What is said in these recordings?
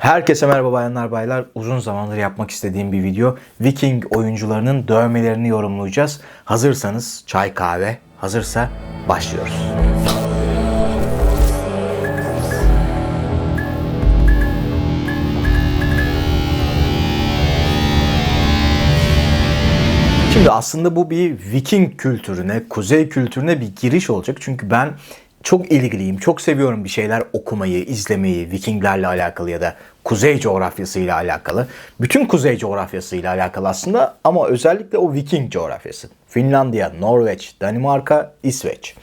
Herkese merhaba bayanlar baylar. Uzun zamandır yapmak istediğim bir video. Viking oyuncularının dövmelerini yorumlayacağız. Hazırsanız çay kahve, hazırsa başlıyoruz. Şimdi aslında bu bir Viking kültürüne, kuzey kültürüne bir giriş olacak. Çünkü ben çok ilgiliyim, çok seviyorum bir şeyler okumayı, izlemeyi, Vikinglerle alakalı ya da kuzey coğrafyasıyla alakalı. Bütün kuzey coğrafyasıyla alakalı aslında ama özellikle o Viking coğrafyası. Finlandiya, Norveç, Danimarka, İsveç.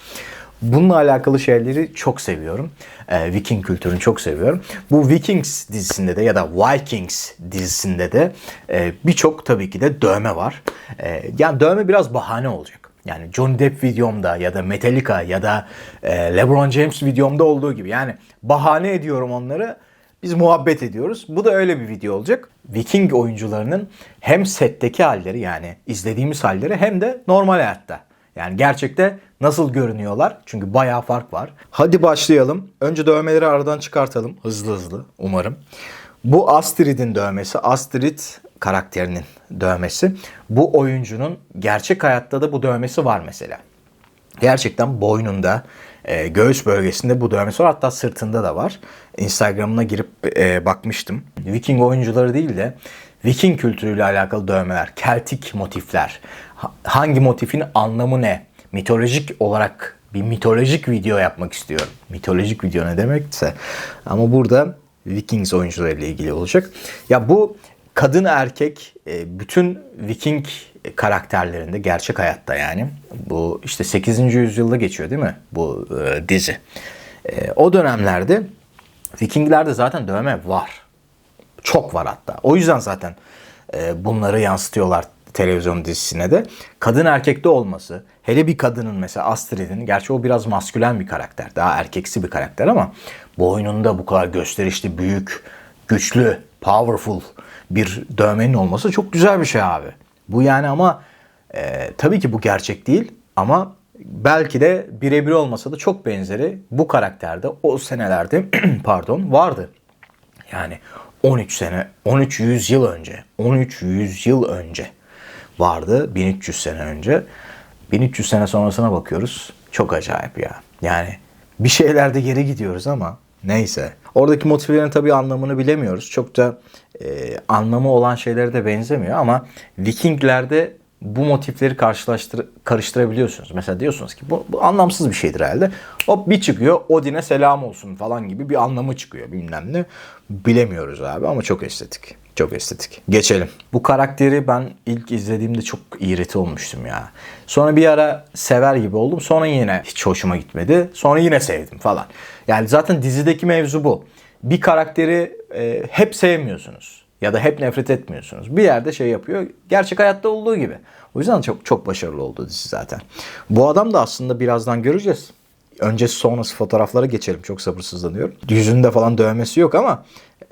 Bununla alakalı şeyleri çok seviyorum. Ee, Viking kültürünü çok seviyorum. Bu Vikings dizisinde de ya da Vikings dizisinde de e, birçok tabii ki de dövme var. E, yani dövme biraz bahane olacak. Yani Johnny Depp videomda ya da Metallica ya da e, LeBron James videomda olduğu gibi. Yani bahane ediyorum onları. Biz muhabbet ediyoruz. Bu da öyle bir video olacak. Viking oyuncularının hem setteki halleri yani izlediğimiz halleri hem de normal hayatta. Yani gerçekte nasıl görünüyorlar? Çünkü bayağı fark var. Hadi başlayalım. Önce dövmeleri aradan çıkartalım. Hızlı hızlı umarım. Bu Astrid'in dövmesi. Astrid karakterinin dövmesi. Bu oyuncunun gerçek hayatta da bu dövmesi var mesela. Gerçekten boynunda, e, göğüs bölgesinde bu dövmesi var. Hatta sırtında da var. Instagram'ına girip e, bakmıştım. Viking oyuncuları değil de Viking kültürüyle alakalı dövmeler, Keltik motifler, ha- hangi motifin anlamı ne? Mitolojik olarak bir mitolojik video yapmak istiyorum. Mitolojik video ne demekse. Ama burada Vikings oyuncularıyla ilgili olacak. Ya bu kadın erkek e, bütün Viking karakterlerinde gerçek hayatta yani bu işte 8. yüzyılda geçiyor değil mi bu e, dizi. E, o dönemlerde Vikinglerde zaten dövme var. Çok var hatta. O yüzden zaten e, bunları yansıtıyorlar televizyon dizisine de. Kadın erkekte olması, hele bir kadının mesela Astrid'in, gerçi o biraz maskülen bir karakter, daha erkeksi bir karakter ama boynunda bu kadar gösterişli, büyük, güçlü, powerful bir dövmenin olması çok güzel bir şey abi. Bu yani ama e, tabii ki bu gerçek değil ama belki de birebir olmasa da çok benzeri bu karakterde o senelerde pardon vardı. Yani 13 sene, 13 yüzyıl önce, 13 yüzyıl önce vardı, 1300 sene önce. 1300 sene sonrasına bakıyoruz. Çok acayip ya. Yani bir şeylerde geri gidiyoruz ama neyse. Oradaki motiflerin tabii anlamını bilemiyoruz. Çok da e, anlamı olan şeylere de benzemiyor ama Vikinglerde bu motifleri karşılaştır karıştırabiliyorsunuz. Mesela diyorsunuz ki bu, bu anlamsız bir şeydir herhalde. Hop bir çıkıyor Odin'e selam olsun falan gibi bir anlamı çıkıyor bilmem ne. Bilemiyoruz abi ama çok estetik. Çok estetik. Geçelim. Bu karakteri ben ilk izlediğimde çok iğreti olmuştum ya. Sonra bir ara sever gibi oldum. Sonra yine hiç hoşuma gitmedi. Sonra yine sevdim falan. Yani zaten dizideki mevzu bu. Bir karakteri e, hep sevmiyorsunuz ya da hep nefret etmiyorsunuz. Bir yerde şey yapıyor. Gerçek hayatta olduğu gibi. O yüzden çok çok başarılı oldu dizi zaten. Bu adam da aslında birazdan göreceğiz. Öncesi sonrası fotoğraflara geçelim. Çok sabırsızlanıyorum. Yüzünde falan dövmesi yok ama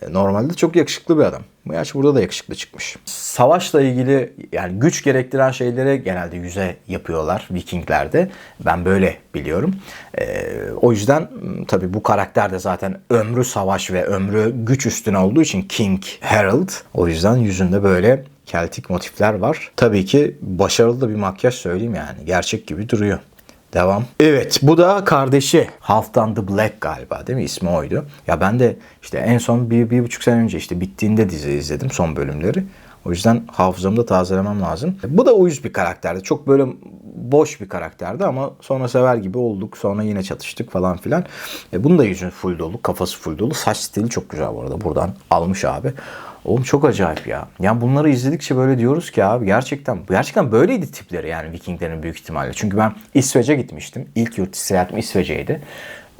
normalde çok yakışıklı bir adam. Bu yaş burada da yakışıklı çıkmış. Savaşla ilgili yani güç gerektiren şeyleri genelde yüze yapıyorlar Vikinglerde. Ben böyle biliyorum. Ee, o yüzden tabii bu karakter de zaten ömrü savaş ve ömrü güç üstüne olduğu için King Harold. O yüzden yüzünde böyle Keltik motifler var. Tabii ki başarılı da bir makyaj söyleyeyim yani. Gerçek gibi duruyor. Devam. Evet bu da kardeşi Halfdan the Black galiba değil mi? İsmi oydu. Ya ben de işte en son bir, bir buçuk sene önce işte bittiğinde dizi izledim son bölümleri. O yüzden hafızamı da tazelemem lazım. Bu da uyuz bir karakterdi. Çok böyle boş bir karakterdi ama sonra sever gibi olduk. Sonra yine çatıştık falan filan. E, bunun da yüzü full dolu, kafası full dolu. Saç stili çok güzel bu arada. Buradan almış abi. Oğlum çok acayip ya. Yani bunları izledikçe böyle diyoruz ki abi gerçekten gerçekten böyleydi tipleri yani Vikinglerin büyük ihtimalle. Çünkü ben İsveç'e gitmiştim. İlk yurt seyahatim İsveç'eydi.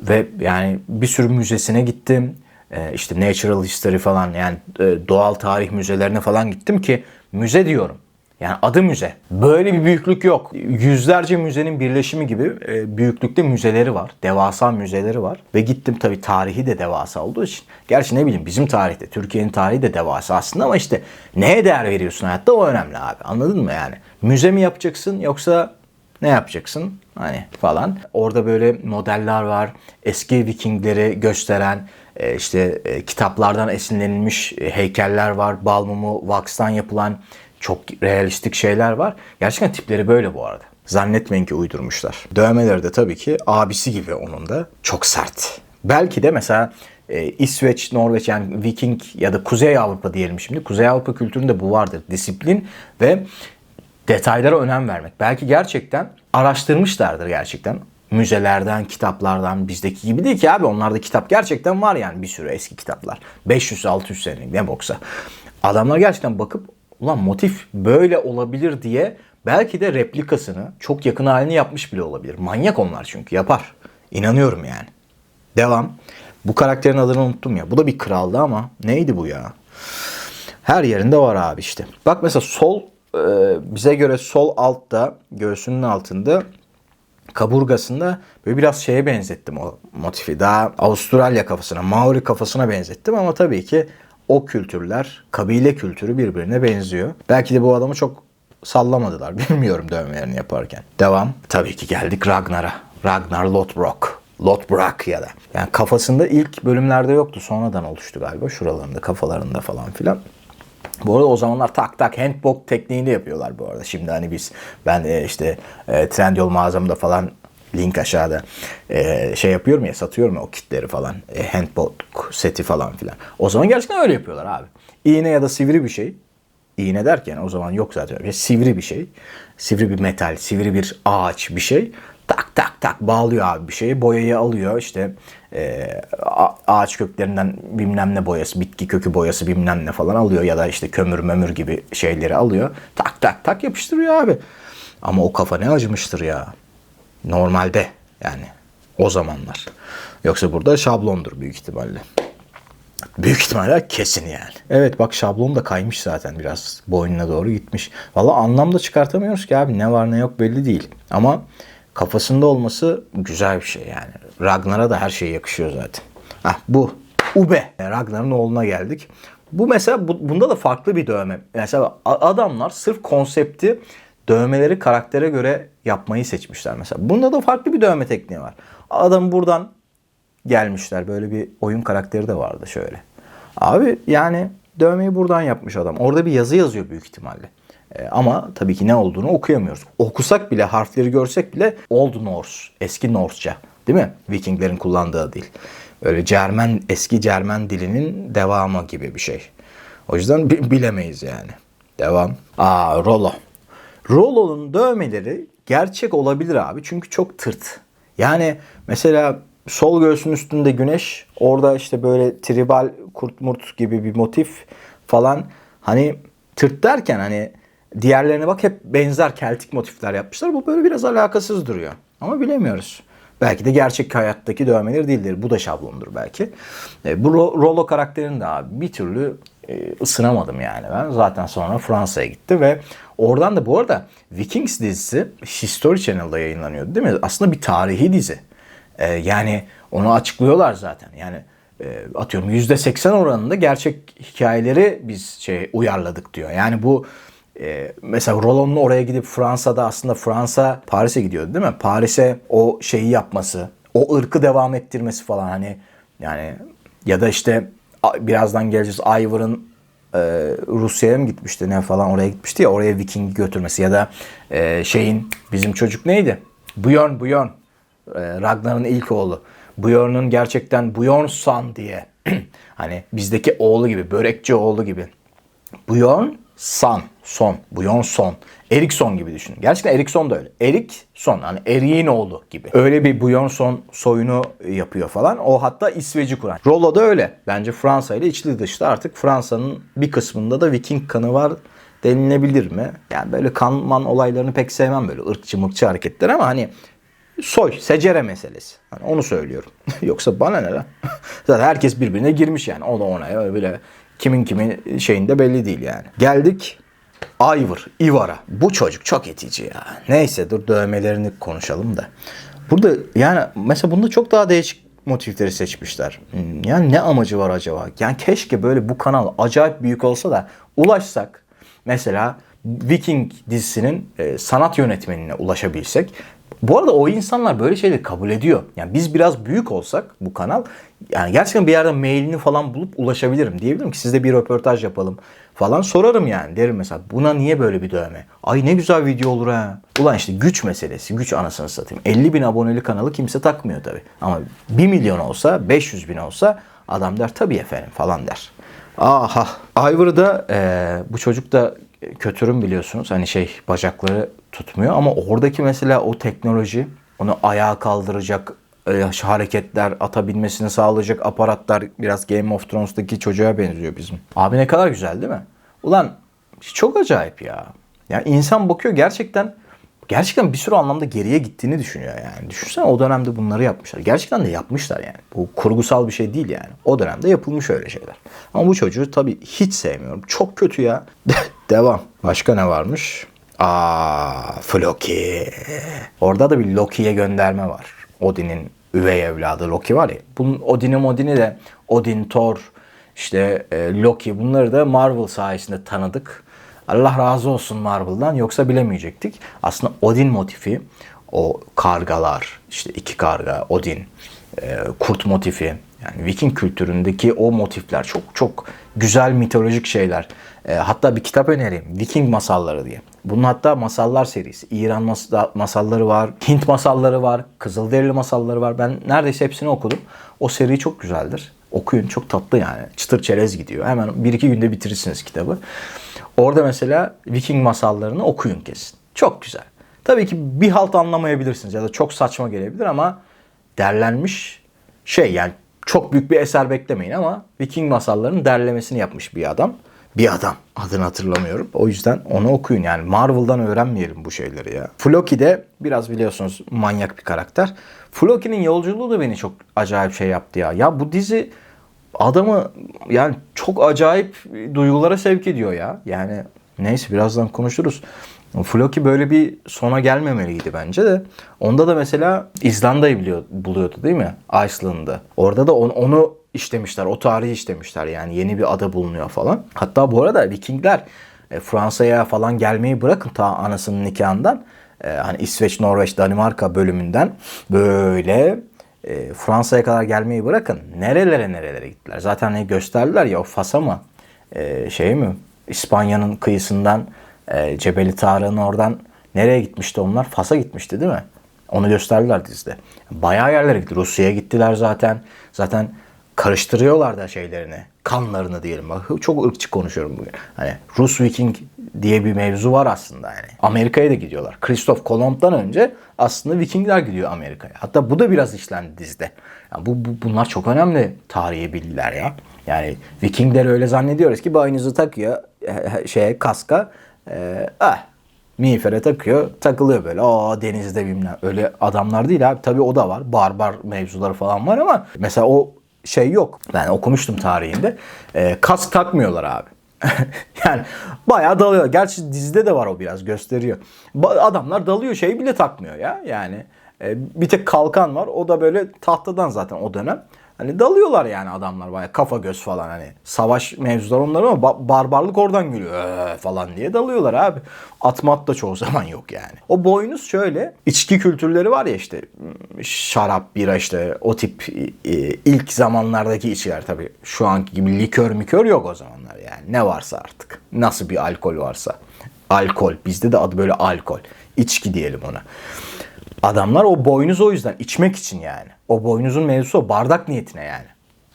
Ve yani bir sürü müzesine gittim. Ee, işte Natural History falan yani e, doğal tarih müzelerine falan gittim ki müze diyorum. Yani adı müze. Böyle bir büyüklük yok. Yüzlerce müzenin birleşimi gibi e, büyüklükte müzeleri var. Devasa müzeleri var. Ve gittim tabii tarihi de devasa olduğu için. Gerçi ne bileyim bizim tarihte, Türkiye'nin tarihi de devasa aslında ama işte neye değer veriyorsun hayatta o önemli abi. Anladın mı yani? Müze mi yapacaksın yoksa ne yapacaksın? Hani falan. Orada böyle modeller var. Eski Vikingleri gösteren e, işte e, kitaplardan esinlenilmiş heykeller var. Bal mumu, wax'tan yapılan çok realistik şeyler var. Gerçekten tipleri böyle bu arada. Zannetmeyin ki uydurmuşlar. Dövmeleri de tabii ki abisi gibi onun da çok sert. Belki de mesela e, İsveç, Norveç yani Viking ya da Kuzey Avrupa diyelim şimdi. Kuzey Avrupa kültüründe bu vardır. Disiplin ve detaylara önem vermek. Belki gerçekten araştırmışlardır gerçekten. Müzelerden, kitaplardan bizdeki gibi değil ki abi. Onlarda kitap gerçekten var yani bir sürü eski kitaplar. 500-600 senelik ne boksa. Adamlar gerçekten bakıp ulan motif böyle olabilir diye belki de replikasını çok yakın halini yapmış bile olabilir. Manyak onlar çünkü yapar. İnanıyorum yani. Devam. Bu karakterin adını unuttum ya. Bu da bir kraldı ama neydi bu ya? Her yerinde var abi işte. Bak mesela sol e, bize göre sol altta göğsünün altında kaburgasında böyle biraz şeye benzettim o motifi. Daha Avustralya kafasına, Maori kafasına benzettim ama tabii ki o kültürler, kabile kültürü birbirine benziyor. Belki de bu adamı çok sallamadılar. Bilmiyorum dövmelerini yaparken. Devam. Tabii ki geldik Ragnar'a. Ragnar Lothbrok. Lothbrok ya da. Yani kafasında ilk bölümlerde yoktu. Sonradan oluştu galiba. Şuralarında, kafalarında falan filan. Bu arada o zamanlar tak tak handbok tekniğini yapıyorlar bu arada. Şimdi hani biz ben e, işte e, Trendyol mağazamda falan link aşağıda e, şey yapıyorum ya satıyorum ya o kitleri falan. E, handbok seti falan filan. O zaman gerçekten öyle yapıyorlar abi. İğne ya da sivri bir şey. İğne derken o zaman yok zaten. Ya, sivri bir şey. Sivri bir metal, sivri bir ağaç bir şey. Tak tak tak bağlıyor abi bir şeyi. Boyayı alıyor işte e, ağaç köklerinden bilmem ne boyası, bitki kökü boyası bilmem ne falan alıyor. Ya da işte kömür mömür gibi şeyleri alıyor. Tak tak tak yapıştırıyor abi. Ama o kafa ne acımıştır ya. Normalde yani o zamanlar. Yoksa burada şablondur büyük ihtimalle. Büyük ihtimalle kesin yani. Evet bak şablon da kaymış zaten biraz boynuna doğru gitmiş. Valla anlam da çıkartamıyoruz ki abi ne var ne yok belli değil. Ama kafasında olması güzel bir şey yani. Ragnar'a da her şey yakışıyor zaten. Ah bu Ube. Ragnar'ın oğluna geldik. Bu mesela bu- bunda da farklı bir dövme. Mesela adamlar sırf konsepti dövmeleri karaktere göre yapmayı seçmişler mesela. Bunda da farklı bir dövme tekniği var. Adam buradan gelmişler. Böyle bir oyun karakteri de vardı şöyle. Abi yani dövmeyi buradan yapmış adam. Orada bir yazı yazıyor büyük ihtimalle. Ee, ama tabii ki ne olduğunu okuyamıyoruz. Okusak bile harfleri görsek bile Old Norse, eski Norseca değil mi? Vikinglerin kullandığı dil. Öyle Cermen, eski Cermen dilinin devamı gibi bir şey. O yüzden bi- bilemeyiz yani. Devam. Aa Rollo. Rollo'nun dövmeleri gerçek olabilir abi çünkü çok tırt. Yani mesela sol göğsün üstünde güneş, orada işte böyle tribal kurt murt gibi bir motif falan. Hani tırt derken hani diğerlerine bak hep benzer keltik motifler yapmışlar. Bu böyle biraz alakasız duruyor. Ama bilemiyoruz. Belki de gerçek hayattaki dövmeleri değildir. Bu da şablondur belki. E, bu Ro- Rollo karakterini de abi bir türlü ısınamadım yani ben. Zaten sonra Fransa'ya gitti ve oradan da bu arada Vikings dizisi History Channel'da yayınlanıyordu değil mi? Aslında bir tarihi dizi. E, yani onu açıklıyorlar zaten. Yani e, atıyorum %80 oranında gerçek hikayeleri biz şey uyarladık diyor. Yani bu e, mesela Rollon'un oraya gidip Fransa'da aslında Fransa Paris'e gidiyordu değil mi? Paris'e o şeyi yapması, o ırkı devam ettirmesi falan hani yani ya da işte birazdan geleceğiz Ivor'ın e, Rusya'ya mı gitmişti ne falan oraya gitmişti ya oraya Viking'i götürmesi ya da e, şeyin bizim çocuk neydi? Björn Björn e, Ragnar'ın ilk oğlu. Björn'un gerçekten Björnsson diye hani bizdeki oğlu gibi börekçi oğlu gibi Björn San, son, Björn Son. Erikson gibi düşünün. Gerçekten Erikson da öyle. Erik Son, hani Erik'in oğlu gibi. Öyle bir Björn Son soyunu yapıyor falan. O hatta İsveç'i kuran. Rollo da öyle. Bence Fransa ile içli dışlı artık Fransa'nın bir kısmında da Viking kanı var denilebilir mi? Yani böyle kanman olaylarını pek sevmem böyle ırkçı mırkçı hareketler ama hani soy, secere meselesi. Hani onu söylüyorum. Yoksa bana ne lan? Zaten herkes birbirine girmiş yani. O da ona öyle bile kimin kimin şeyinde belli değil yani. Geldik Ivor, Ivar'a. Bu çocuk çok itici ya. Neyse dur dövmelerini konuşalım da. Burada yani mesela bunda çok daha değişik motifleri seçmişler. Hmm, Yani ne amacı var acaba? Yani keşke böyle bu kanal acayip büyük olsa da ulaşsak mesela Viking dizisinin e, sanat yönetmenine ulaşabilsek Bu arada o insanlar böyle şeyleri kabul ediyor. Yani biz biraz büyük olsak bu kanal yani gerçekten bir yerden mailini falan bulup ulaşabilirim. Diyebilirim ki sizde bir röportaj yapalım falan sorarım yani. Derim mesela buna niye böyle bir dövme? Ay ne güzel video olur ha. Ulan işte güç meselesi. Güç anasını satayım. 50 bin aboneli kanalı kimse takmıyor tabii. Ama 1 milyon olsa 500 bin olsa adam der tabii efendim falan der. Aha. Ivor'da e, bu çocuk da kötürüm biliyorsunuz. Hani şey bacakları tutmuyor ama oradaki mesela o teknoloji onu ayağa kaldıracak e, hareketler atabilmesini sağlayacak aparatlar biraz Game of Thrones'taki çocuğa benziyor bizim. Abi ne kadar güzel değil mi? Ulan çok acayip ya. Ya insan bakıyor gerçekten gerçekten bir sürü anlamda geriye gittiğini düşünüyor yani. Düşünsene o dönemde bunları yapmışlar. Gerçekten de yapmışlar yani. Bu kurgusal bir şey değil yani. O dönemde yapılmış öyle şeyler. Ama bu çocuğu tabii hiç sevmiyorum. Çok kötü ya. Devam. Başka ne varmış? Aa, Floki. Orada da bir Loki'ye gönderme var. Odin'in üvey evladı Loki var ya. Bunun Odin'i Modin'i de Odin, Thor, işte e, Loki bunları da Marvel sayesinde tanıdık. Allah razı olsun Marvel'dan yoksa bilemeyecektik. Aslında Odin motifi o kargalar işte iki karga Odin e, kurt motifi yani Viking kültüründeki o motifler çok çok güzel mitolojik şeyler. E, hatta bir kitap önereyim. Viking masalları diye. Bunun hatta masallar serisi. İran mas- masalları var, Hint masalları var, Kızılderili masalları var. Ben neredeyse hepsini okudum. O seri çok güzeldir. Okuyun çok tatlı yani. Çıtır çerez gidiyor. Hemen bir iki günde bitirirsiniz kitabı. Orada mesela Viking masallarını okuyun kesin. Çok güzel. Tabii ki bir halt anlamayabilirsiniz ya da çok saçma gelebilir ama derlenmiş şey yani çok büyük bir eser beklemeyin ama Viking masallarının derlemesini yapmış bir adam. Bir adam. Adını hatırlamıyorum. O yüzden onu okuyun yani. Marvel'dan öğrenmeyelim bu şeyleri ya. Floki de biraz biliyorsunuz manyak bir karakter. Floki'nin yolculuğu da beni çok acayip şey yaptı ya. Ya bu dizi adamı yani çok acayip duygulara sevk ediyor ya. Yani neyse birazdan konuşuruz. Floki böyle bir sona gelmemeliydi bence de. Onda da mesela İzlanda'yı biliyor, buluyordu değil mi? Iceland'ı. Orada da onu, onu işlemişler. O tarihi işlemişler. Yani yeni bir ada bulunuyor falan. Hatta bu arada Vikingler e, Fransa'ya falan gelmeyi bırakın ta anasının nikahından. E, hani İsveç, Norveç, Danimarka bölümünden böyle e, Fransa'ya kadar gelmeyi bırakın. Nerelere nerelere gittiler. Zaten ne gösterdiler ya o Fas'a mı? E, şey mi? İspanya'nın kıyısından e, Cebeli Tarık'ın oradan nereye gitmişti onlar? Fas'a gitmişti değil mi? Onu gösterdiler dizide. Bayağı yerlere gitti. Rusya'ya gittiler zaten. Zaten karıştırıyorlar da şeylerini. Kanlarını diyelim. Bak çok ırkçı konuşuyorum bugün. Hani Rus Viking diye bir mevzu var aslında yani. Amerika'ya da gidiyorlar. Christoph Kolomb'dan önce aslında Vikingler gidiyor Amerika'ya. Hatta bu da biraz işlendi dizide. Yani bu, bu bunlar çok önemli tarihi bilgiler ya. Yani Vikingleri öyle zannediyoruz ki boynuzu takıyor şeye kaska. Ee, ah miğfere takıyor, takılıyor böyle. Aa denizde bilmem. Öyle adamlar değil abi. Tabii o da var. Barbar mevzuları falan var ama mesela o şey yok. Ben okumuştum tarihinde. Ee, kask takmıyorlar abi. yani bayağı dalıyor. Gerçi dizide de var o biraz gösteriyor. Adamlar dalıyor şey bile takmıyor ya. Yani e, bir tek kalkan var. O da böyle tahtadan zaten o dönem. Hani dalıyorlar yani adamlar baya kafa göz falan hani. Savaş mevzular onlar ama ba- barbarlık oradan geliyor ee, falan diye dalıyorlar abi. Atmat da çoğu zaman yok yani. O boynuz şöyle içki kültürleri var ya işte şarap, bira işte o tip ilk zamanlardaki içkiler tabii. Şu anki gibi likör mikör yok o zamanlar yani. Ne varsa artık. Nasıl bir alkol varsa. Alkol. Bizde de adı böyle alkol. İçki diyelim ona. Adamlar o boynuz o yüzden içmek için yani. O boynuzun mevzusu o bardak niyetine yani.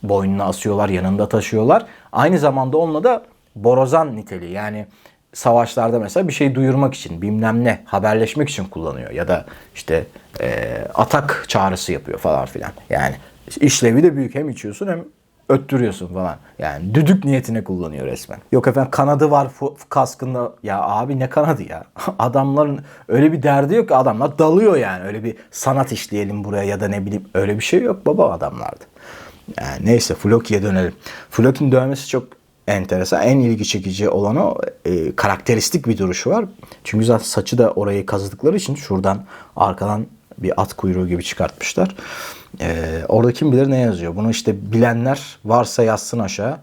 Boynuna asıyorlar, yanında taşıyorlar. Aynı zamanda onunla da borazan niteliği yani savaşlarda mesela bir şey duyurmak için bilmem ne haberleşmek için kullanıyor ya da işte e, atak çağrısı yapıyor falan filan. Yani işlevi de büyük hem içiyorsun hem öttürüyorsun falan. Yani düdük niyetine kullanıyor resmen. Yok efendim kanadı var kaskında. Ya abi ne kanadı ya? Adamların öyle bir derdi yok adamlar dalıyor yani. Öyle bir sanat işleyelim buraya ya da ne bileyim öyle bir şey yok baba adamlarda. Yani neyse Floki'ye dönelim. Floki'nin dövmesi çok enteresan. En ilgi çekici olan o e, karakteristik bir duruşu var. Çünkü zaten saçı da orayı kazıdıkları için şuradan arkadan bir at kuyruğu gibi çıkartmışlar. Ee, orada kim bilir ne yazıyor. Bunu işte bilenler varsa yazsın aşağı.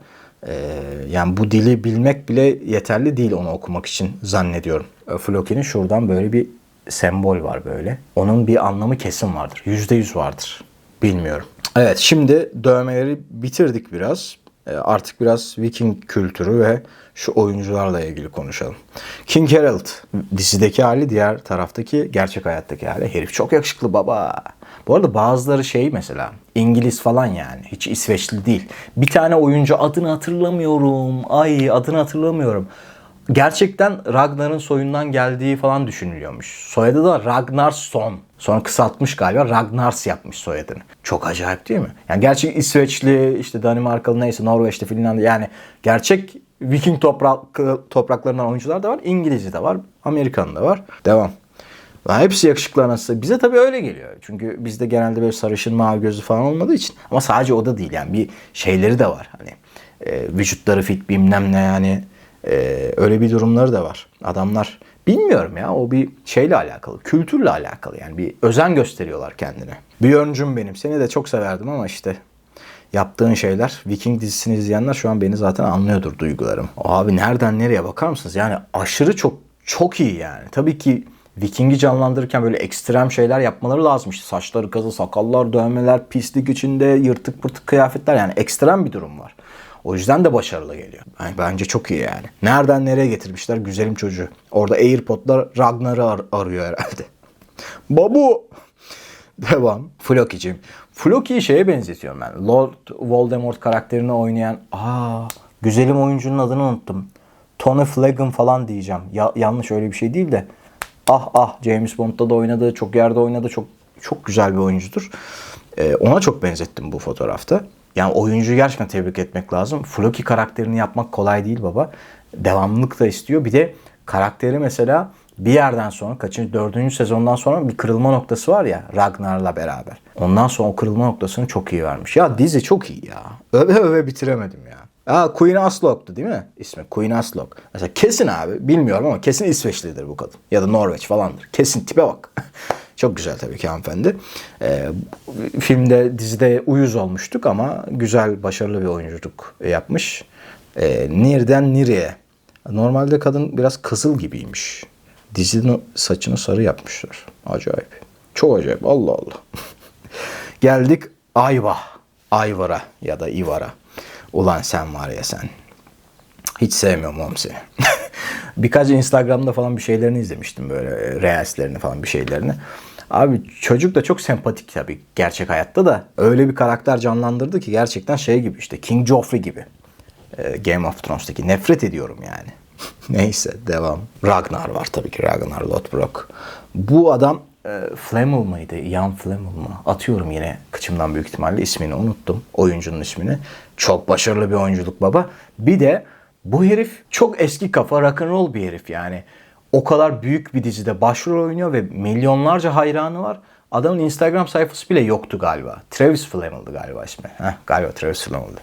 Ee, yani bu dili bilmek bile yeterli değil onu okumak için zannediyorum. Floki'nin şuradan böyle bir sembol var böyle. Onun bir anlamı kesin vardır. Yüzde yüz vardır. Bilmiyorum. Evet şimdi dövmeleri bitirdik biraz. Ee, Artık biraz Viking kültürü ve şu oyuncularla ilgili konuşalım. King Harold dizideki hali diğer taraftaki gerçek hayattaki hali. Herif çok yakışıklı baba. Bu arada bazıları şey mesela İngiliz falan yani. Hiç İsveçli değil. Bir tane oyuncu adını hatırlamıyorum. Ay adını hatırlamıyorum. Gerçekten Ragnar'ın soyundan geldiği falan düşünülüyormuş. Soyadı da Ragnarsson. Sonra kısaltmış galiba Ragnars yapmış soyadını. Çok acayip değil mi? Yani gerçek İsveçli, işte Danimarkalı neyse Norveçli, Finlandiya yani gerçek Viking toprak, topraklarından oyuncular da var. İngilizce de var, Amerikan da var. Devam. Hepsi yakışıklı anası. Bize tabii öyle geliyor. Çünkü bizde genelde böyle sarışın mavi gözü falan olmadığı için. Ama sadece o da değil yani bir şeyleri de var. Hani e, vücutları fit bilmem ne yani e, öyle bir durumları da var. Adamlar bilmiyorum ya o bir şeyle alakalı. Kültürle alakalı yani bir özen gösteriyorlar kendine. Bir öncüm benim. Seni de çok severdim ama işte yaptığın şeyler Viking dizisini izleyenler şu an beni zaten anlıyordur duygularım. Abi nereden nereye bakar mısınız? Yani aşırı çok çok iyi yani. Tabii ki Viking'i canlandırırken böyle ekstrem şeyler yapmaları lazım. İşte saçları kazı, sakallar, dövmeler, pislik içinde, yırtık pırtık kıyafetler yani ekstrem bir durum var. O yüzden de başarılı geliyor. Yani bence çok iyi yani. Nereden nereye getirmişler güzelim çocuğu. Orada Airpod'lar Ragnar'ı ar- arıyor herhalde. Babu! Devam. Floki'cim. Floki'yi şeye benzetiyorum ben. Lord Voldemort karakterini oynayan... Aa, güzelim oyuncunun adını unuttum. Tony Flanagan falan diyeceğim. Ya, yanlış öyle bir şey değil de. Ah ah James Bond'da da oynadı. Çok yerde oynadı. Çok çok güzel bir oyuncudur. Ee, ona çok benzettim bu fotoğrafta. Yani oyuncuyu gerçekten tebrik etmek lazım. Floki karakterini yapmak kolay değil baba. Devamlılık da istiyor. Bir de karakteri mesela bir yerden sonra kaçıncı dördüncü sezondan sonra bir kırılma noktası var ya Ragnar'la beraber. Ondan sonra o kırılma noktasını çok iyi vermiş. Ya dizi çok iyi ya. Öve öve bitiremedim ya. Aa Queen Aslog'du değil mi ismi? Queen Aslog. Mesela kesin abi bilmiyorum ama kesin İsveçlidir bu kadın. Ya da Norveç falandır. Kesin tipe bak. Çok güzel tabii ki hanımefendi. Ee, filmde, dizide uyuz olmuştuk ama güzel, başarılı bir oyunculuk yapmış. Ee, Nir'den Nir'e. Normalde kadın biraz kızıl gibiymiş. Dizinin saçını sarı yapmışlar. Acayip. Çok acayip. Allah Allah. Geldik Ayva. Ayvar'a ya da İvar'a. Ulan sen var ya sen. Hiç sevmiyorum oğlum seni. Birkaç Instagram'da falan bir şeylerini izlemiştim böyle reelslerini falan bir şeylerini. Abi çocuk da çok sempatik tabii gerçek hayatta da öyle bir karakter canlandırdı ki gerçekten şey gibi işte King Joffrey gibi. Ee, Game of Thrones'taki nefret ediyorum yani. Neyse devam. Ragnar var tabii ki Ragnar Lothbrok. Bu adam e, Flamel mıydı? Ian Flamel mı? Atıyorum yine kıçımdan büyük ihtimalle ismini unuttum. Oyuncunun ismini. Çok başarılı bir oyunculuk baba. Bir de bu herif çok eski kafa rock'n'roll bir herif yani. O kadar büyük bir dizide başrol oynuyor ve milyonlarca hayranı var. Adamın Instagram sayfası bile yoktu galiba. Travis Flamel'dı galiba ismi. Heh, galiba Travis Flamel'dı.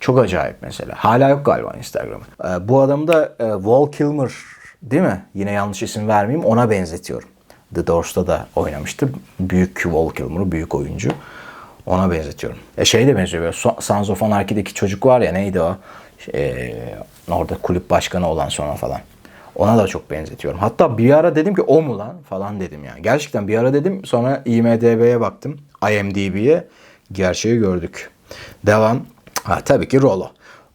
Çok acayip mesela. Hala yok galiba Instagram'ı. Ee, bu adamı da e, Val Kilmer değil mi? Yine yanlış isim vermeyeyim. Ona benzetiyorum. The Doors'ta da oynamıştı. Büyük Val Kilmer, büyük oyuncu. Ona benzetiyorum. E şey de benziyor böyle. So- Sons of Anarchy'deki çocuk var ya neydi o? Ee, orada kulüp başkanı olan sonra falan. Ona da çok benzetiyorum. Hatta bir ara dedim ki o mu lan falan dedim yani. Gerçekten bir ara dedim sonra IMDB'ye baktım. IMDB'ye gerçeği gördük. Devam. Ha tabii ki Rolo.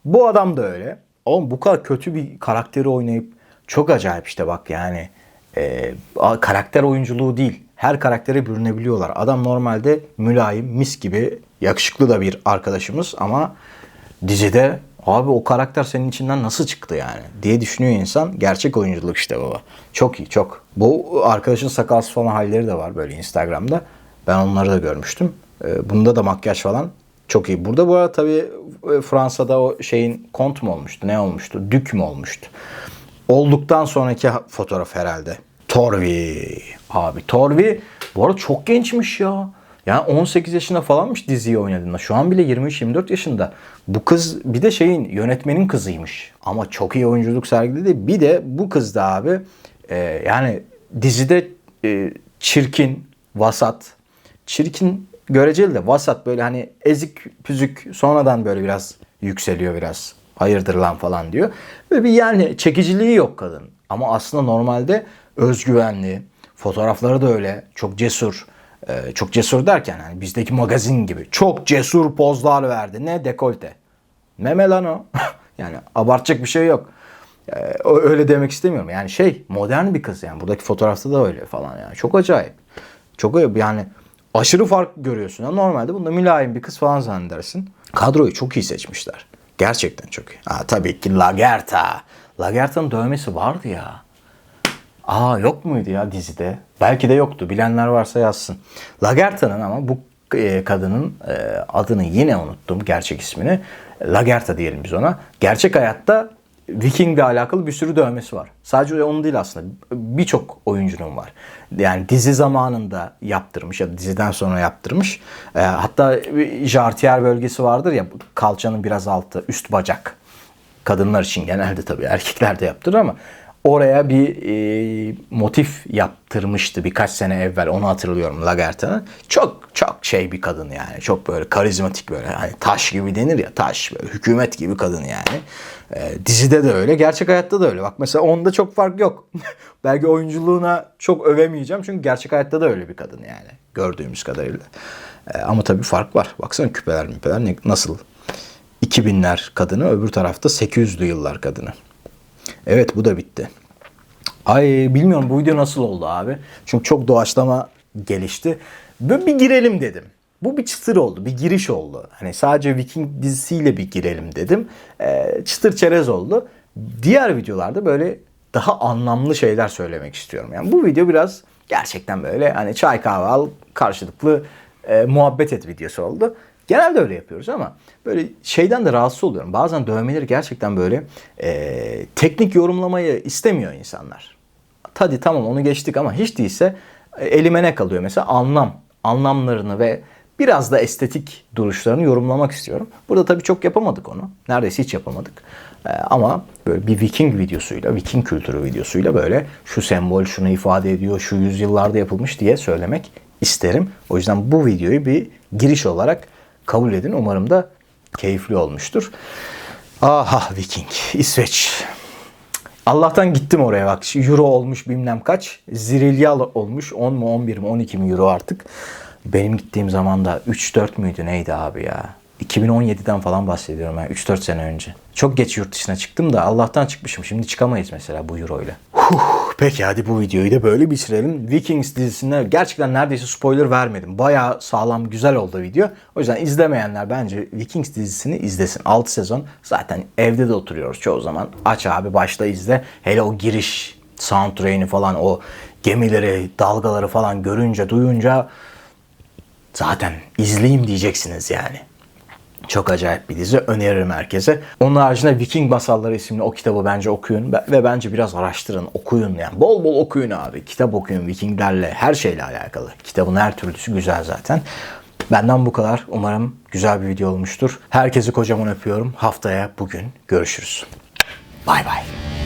Bu adam da öyle. Oğlum bu kadar kötü bir karakteri oynayıp çok acayip işte bak yani. E, karakter oyunculuğu değil. Her karaktere bürünebiliyorlar. Adam normalde mülayim, mis gibi yakışıklı da bir arkadaşımız ama dizide abi o karakter senin içinden nasıl çıktı yani diye düşünüyor insan. Gerçek oyunculuk işte baba. Çok iyi çok. Bu arkadaşın sakalsız falan halleri de var böyle Instagram'da. Ben onları da görmüştüm. Ee, Bunda da makyaj falan çok iyi. Burada bu arada tabii e, Fransa'da o şeyin kont mu olmuştu? Ne olmuştu? Dük mü olmuştu? Olduktan sonraki fotoğraf herhalde. Torvi. Abi Torvi bu arada çok gençmiş ya. Yani 18 yaşında falanmış diziyi oynadığında. Şu an bile 23-24 yaşında. Bu kız bir de şeyin yönetmenin kızıymış. Ama çok iyi oyunculuk sergiledi. Bir de bu kız da abi e, yani dizide e, çirkin, vasat. Çirkin göreceli de vasat böyle hani ezik püzük sonradan böyle biraz yükseliyor biraz. Hayırdır lan falan diyor. Ve bir yani çekiciliği yok kadın. Ama aslında normalde özgüvenli, Fotoğrafları da öyle. Çok cesur. Ee, çok cesur derken hani bizdeki magazin gibi. Çok cesur pozlar verdi. Ne dekolte. Meme lan o. yani abartacak bir şey yok. Ee, öyle demek istemiyorum. Yani şey modern bir kız yani. Buradaki fotoğrafta da öyle falan yani. Çok acayip. Çok acayip yani aşırı fark görüyorsun. Ya normalde bunda mülayim bir kız falan zannedersin. Kadroyu çok iyi seçmişler. Gerçekten çok iyi. Ha, tabii ki Lagerta. Lagerta'nın dövmesi vardı ya. Aa yok muydu ya dizide? Belki de yoktu. Bilenler varsa yazsın. Lagerta'nın ama bu e, kadının e, adını yine unuttum. Gerçek ismini. Lagerta diyelim biz ona. Gerçek hayatta Viking'le alakalı bir sürü dövmesi var. Sadece onun değil aslında. Birçok oyuncunun var. Yani dizi zamanında yaptırmış ya da diziden sonra yaptırmış. E, hatta jartiyer bölgesi vardır ya kalçanın biraz altı üst bacak. Kadınlar için genelde tabii erkekler de yaptırır ama oraya bir e, motif yaptırmıştı birkaç sene evvel onu hatırlıyorum Lagerta'nın. Çok çok şey bir kadın yani. Çok böyle karizmatik böyle hani taş gibi denir ya taş böyle hükümet gibi kadın yani. E, dizide de öyle gerçek hayatta da öyle. Bak mesela onda çok fark yok. Belki oyunculuğuna çok övemeyeceğim çünkü gerçek hayatta da öyle bir kadın yani gördüğümüz kadarıyla. E, ama tabii fark var. Baksana küpeler müpeler nasıl 2000'ler kadını, öbür tarafta 800'lü yıllar kadını. Evet bu da bitti. Ay bilmiyorum bu video nasıl oldu abi. Çünkü çok doğaçlama gelişti. Böyle bir girelim dedim. Bu bir çıtır oldu, bir giriş oldu. Hani sadece Viking dizisiyle bir girelim dedim. Ee, çıtır çerez oldu. Diğer videolarda böyle daha anlamlı şeyler söylemek istiyorum. Yani bu video biraz gerçekten böyle hani çay kahve al karşılıklı e, muhabbet et videosu oldu. Genelde öyle yapıyoruz ama böyle şeyden de rahatsız oluyorum. Bazen dövmeleri gerçekten böyle e, teknik yorumlamayı istemiyor insanlar. Hadi tamam onu geçtik ama hiç değilse elime ne kalıyor mesela anlam, anlamlarını ve biraz da estetik duruşlarını yorumlamak istiyorum. Burada tabii çok yapamadık onu. Neredeyse hiç yapamadık. E, ama böyle bir Viking videosuyla, Viking kültürü videosuyla böyle şu sembol şunu ifade ediyor, şu yüzyıllarda yapılmış diye söylemek isterim. O yüzden bu videoyu bir giriş olarak kabul edin. Umarım da keyifli olmuştur. Aha Viking, İsveç. Allah'tan gittim oraya bak. Euro olmuş bilmem kaç. Zirilyal olmuş. 10 mu 11 mi 12 mi euro artık. Benim gittiğim zaman da 3-4 müydü neydi abi ya. 2017'den falan bahsediyorum yani 3-4 sene önce. Çok geç yurt dışına çıktım da Allah'tan çıkmışım. Şimdi çıkamayız mesela bu euro ile. Huh, peki hadi bu videoyu da böyle bitirelim. Vikings dizisinde gerçekten neredeyse spoiler vermedim. Bayağı sağlam güzel oldu video. O yüzden izlemeyenler bence Vikings dizisini izlesin. 6 sezon zaten evde de oturuyoruz çoğu zaman. Aç abi başla izle. Hele o giriş soundtrack'ini falan o gemileri, dalgaları falan görünce, duyunca zaten izleyeyim diyeceksiniz yani. Çok acayip bir dizi. Öneririm herkese. Onun haricinde Viking Masalları isimli o kitabı bence okuyun. Ve bence biraz araştırın, okuyun yani. Bol bol okuyun abi. Kitap okuyun Vikinglerle, her şeyle alakalı. Kitabın her türlüsü güzel zaten. Benden bu kadar. Umarım güzel bir video olmuştur. Herkesi kocaman öpüyorum. Haftaya bugün görüşürüz. Bay bay.